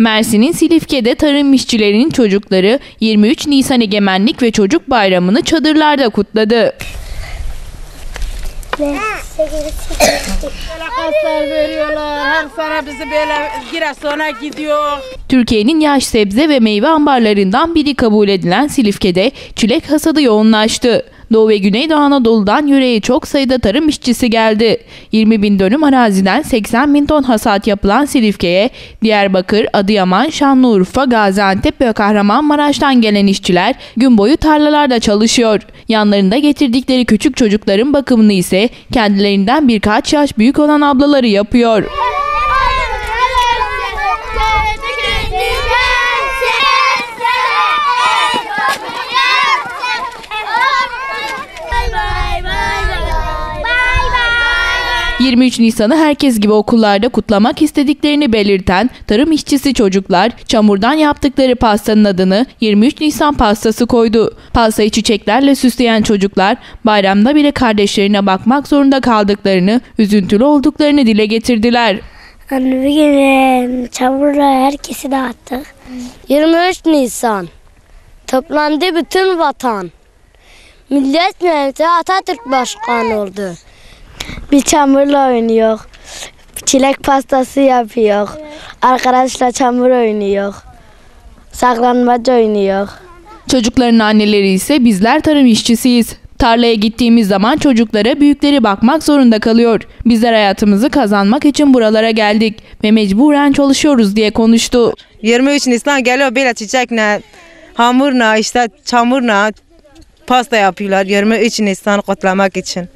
Mersin'in Silifke'de tarım işçilerinin çocukları 23 Nisan Egemenlik ve Çocuk Bayramı'nı çadırlarda kutladı. Türkiye'nin yaş sebze ve meyve ambarlarından biri kabul edilen Silifke'de çilek hasadı yoğunlaştı. Doğu ve Güneydoğu Anadolu'dan yüreğe çok sayıda tarım işçisi geldi. 20 bin dönüm araziden 80 bin ton hasat yapılan Silifke'ye Diyarbakır, Adıyaman, Şanlıurfa, Gaziantep ve Kahramanmaraş'tan gelen işçiler gün boyu tarlalarda çalışıyor. Yanlarında getirdikleri küçük çocukların bakımını ise kendilerinden birkaç yaş büyük olan ablaları yapıyor. 23 Nisan'ı herkes gibi okullarda kutlamak istediklerini belirten tarım işçisi çocuklar çamurdan yaptıkları pastanın adını 23 Nisan pastası koydu. Pastayı çiçeklerle süsleyen çocuklar bayramda bile kardeşlerine bakmak zorunda kaldıklarını, üzüntülü olduklarını dile getirdiler. Hani bir gün e, çamurla herkesi dağıttık. 23 Nisan toplandı bütün vatan. Millet Meclisi Atatürk Başkanı oldu. Bir çamurla oynuyor. Çilek pastası yapıyor. Arkadaşlar çamur oynuyor. Saklanmaca oynuyor. Çocukların anneleri ise bizler tarım işçisiyiz. Tarlaya gittiğimiz zaman çocuklara büyükleri bakmak zorunda kalıyor. Bizler hayatımızı kazanmak için buralara geldik ve mecburen çalışıyoruz diye konuştu. 23 Nisan geliyor böyle çiçekle, hamurla, işte çamurla pasta yapıyorlar 23 Nisan kutlamak için.